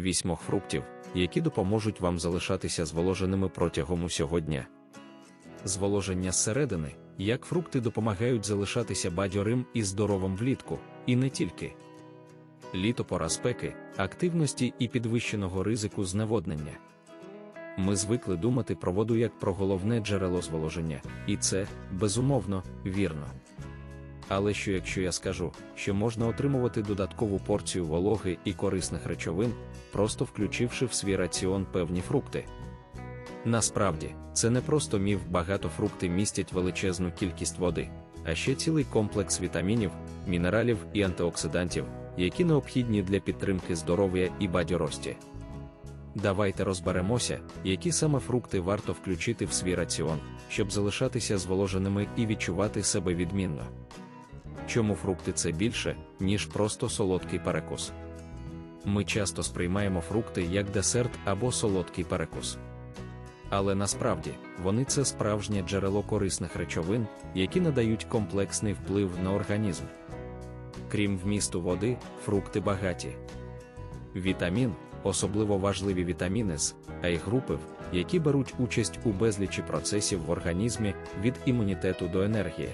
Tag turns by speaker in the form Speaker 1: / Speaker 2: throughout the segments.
Speaker 1: вісьмох фруктів, які допоможуть вам залишатися зволоженими протягом усього дня. Зволоження зсередини, як фрукти допомагають залишатися бадьорим і здоровим влітку, і не тільки. Літо пора спеки, активності і підвищеного ризику зневоднення. Ми звикли думати про воду як про головне джерело зволоження, і це, безумовно, вірно. Але що якщо я скажу, що можна отримувати додаткову порцію вологи і корисних речовин, просто включивши в свій раціон певні фрукти? Насправді, це не просто міф, багато фрукти містять величезну кількість води, а ще цілий комплекс вітамінів, мінералів і антиоксидантів, які необхідні для підтримки здоров'я і бадьорості. Давайте розберемося, які саме фрукти варто включити в свій раціон, щоб залишатися зволоженими і відчувати себе відмінно. Чому фрукти це більше, ніж просто солодкий перекус? Ми часто сприймаємо фрукти як десерт або солодкий перекус. Але насправді вони це справжнє джерело корисних речовин, які надають комплексний вплив на організм. Крім вмісту води, фрукти багаті. Вітамін, особливо важливі вітаміни з А і групи, які беруть участь у безлічі процесів в організмі від імунітету до енергії.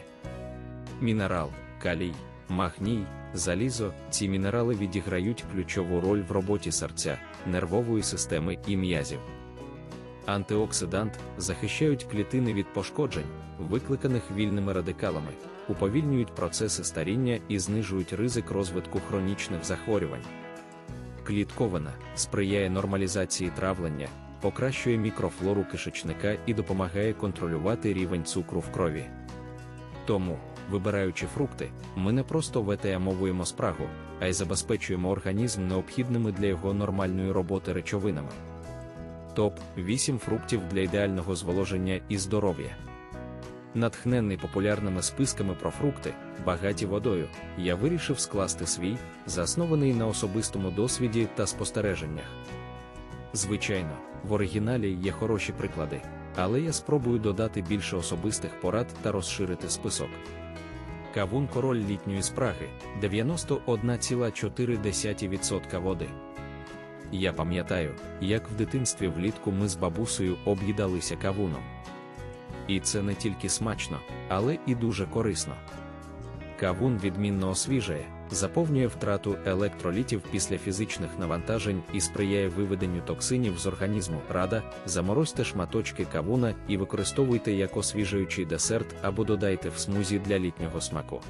Speaker 1: Мінерал, калій, магній, залізо, ці мінерали відіграють ключову роль в роботі серця, нервової системи і м'язів. Антиоксидант захищають клітини від пошкоджень, викликаних вільними радикалами, уповільнюють процеси старіння і знижують ризик розвитку хронічних захворювань. Клітковина сприяє нормалізації травлення, покращує мікрофлору кишечника і допомагає контролювати рівень цукру в крові. Тому, вибираючи фрукти, ми не просто витаямовуємо спрагу, а й забезпечуємо організм необхідними для його нормальної роботи речовинами. Топ 8 фруктів для ідеального зволоження і здоров'я. Натхнений популярними списками про фрукти, багаті водою, я вирішив скласти свій, заснований на особистому досвіді та спостереженнях. Звичайно, в оригіналі є хороші приклади, але я спробую додати більше особистих порад та розширити список. Кавун король літньої спраги 91,4% води. Я пам'ятаю, як в дитинстві влітку ми з бабусею об'їдалися кавуном. І це не тільки смачно, але і дуже корисно. Кавун відмінно освіжує, заповнює втрату електролітів після фізичних навантажень і сприяє виведенню токсинів з організму. Рада, заморозьте шматочки кавуна і використовуйте як освіжуючий десерт або додайте в смузі для літнього смаку.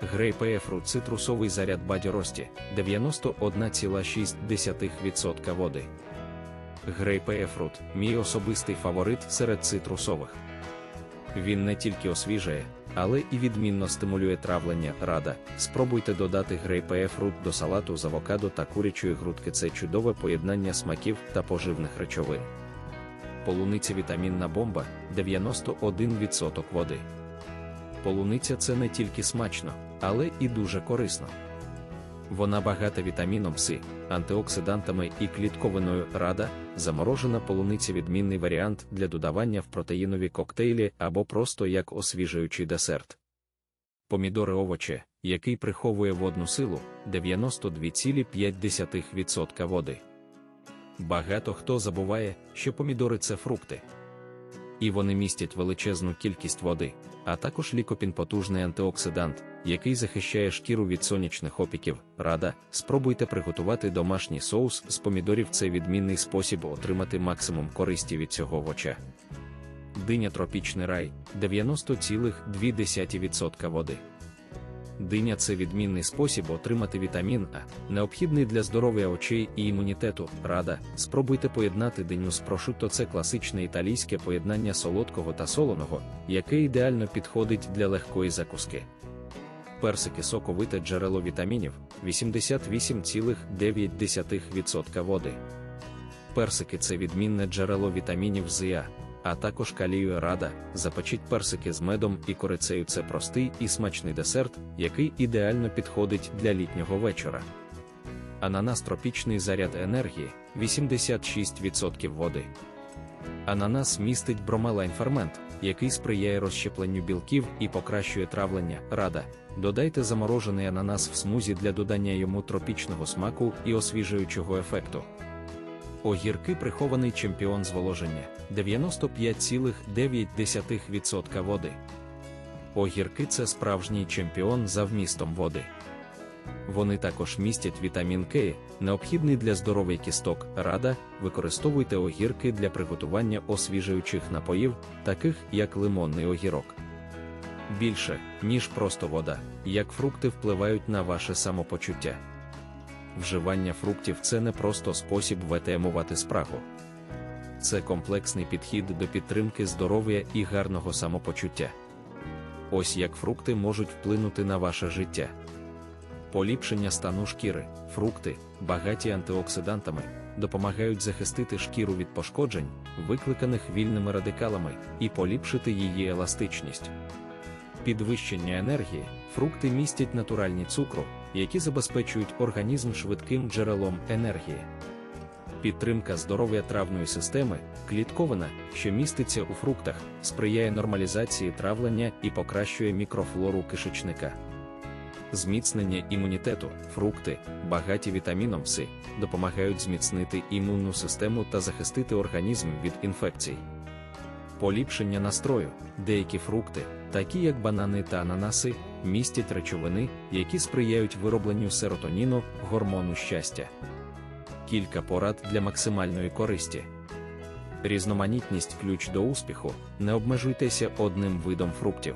Speaker 1: Грейпефрут цитрусовий заряд бадьорості 91,6% води. Грейпефрут мій особистий фаворит серед цитрусових. Він не тільки освіжує, але і відмінно стимулює травлення. Рада. Спробуйте додати грейпефрут до салату з авокадо та курячої грудки. Це чудове поєднання смаків та поживних речовин. Полуниця вітамінна бомба 91% води. Полуниця це не тільки смачно, але і дуже корисно. Вона багата вітаміном С, антиоксидантами і клітковиною рада, заморожена полуниця відмінний варіант для додавання в протеїнові коктейлі або просто як освіжуючий десерт. Помідори овоче, який приховує водну силу 92,5% води. Багато хто забуває, що помідори це фрукти. І вони містять величезну кількість води, а також лікопін потужний антиоксидант, який захищає шкіру від сонячних опіків. Рада, спробуйте приготувати домашній соус з помідорів. Це відмінний спосіб отримати максимум користі від цього овоча. Диня тропічний рай 90,2% води. Диня це відмінний спосіб отримати вітамін А, необхідний для здоров'я очей і імунітету. Рада, спробуйте поєднати диню з прошутто. Це класичне італійське поєднання солодкого та солоного, яке ідеально підходить для легкої закуски. Персики соковите джерело вітамінів 88,9% води. Персики це відмінне джерело вітамінів ЗИА, а також калію рада, запечіть персики з медом і корицею це простий і смачний десерт, який ідеально підходить для літнього вечора. Ананас тропічний заряд енергії 86% води. Ананас містить бромелайн-фермент, який сприяє розщепленню білків і покращує травлення. Рада. Додайте заморожений ананас в смузі для додання йому тропічного смаку і освіжуючого ефекту. Огірки прихований чемпіон зволоження 95,9% води. Огірки це справжній чемпіон за вмістом води. Вони також містять вітамін К, необхідний для здоров'я кісток. Рада, використовуйте огірки для приготування освіжуючих напоїв, таких як лимонний огірок. Більше, ніж просто вода, як фрукти впливають на ваше самопочуття. Вживання фруктів це не просто спосіб витамувати спрагу. Це комплексний підхід до підтримки здоров'я і гарного самопочуття. Ось як фрукти можуть вплинути на ваше життя. Поліпшення стану шкіри, фрукти, багаті антиоксидантами, допомагають захистити шкіру від пошкоджень, викликаних вільними радикалами, і поліпшити її еластичність. Підвищення енергії, фрукти містять натуральні цукру, які забезпечують організм швидким джерелом енергії. Підтримка здоров'я травної системи, клітковина, що міститься у фруктах, сприяє нормалізації травлення і покращує мікрофлору кишечника. Зміцнення імунітету, фрукти, багаті вітаміном С, допомагають зміцнити імунну систему та захистити організм від інфекцій. Поліпшення настрою, деякі фрукти, такі як банани та ананаси, містять речовини, які сприяють виробленню серотоніну, гормону щастя. Кілька порад для максимальної користі. Різноманітність ключ до успіху. Не обмежуйтеся одним видом фруктів.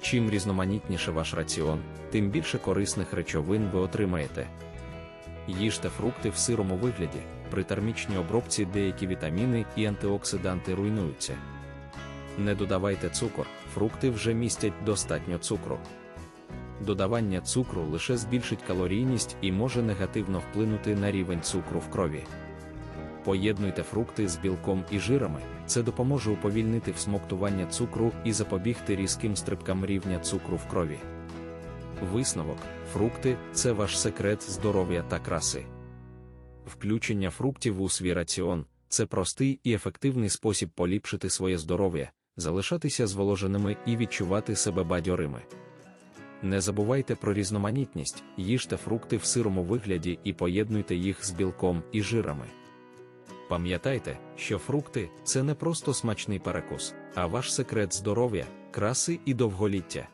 Speaker 1: Чим різноманітніше ваш раціон, тим більше корисних речовин ви отримаєте. Їжте фрукти в сирому вигляді, при термічній обробці деякі вітаміни і антиоксиданти руйнуються. Не додавайте цукор, фрукти вже містять достатньо цукру. Додавання цукру лише збільшить калорійність і може негативно вплинути на рівень цукру в крові. Поєднуйте фрукти з білком і жирами, це допоможе уповільнити всмоктування цукру і запобігти різким стрибкам рівня цукру в крові. Висновок: фрукти це ваш секрет здоров'я та краси. Включення фруктів у свій раціон це простий і ефективний спосіб поліпшити своє здоров'я, залишатися зволоженими і відчувати себе бадьорими. Не забувайте про різноманітність, їжте фрукти в сирому вигляді і поєднуйте їх з білком і жирами. Пам'ятайте, що фрукти це не просто смачний перекус, а ваш секрет здоров'я, краси і довголіття.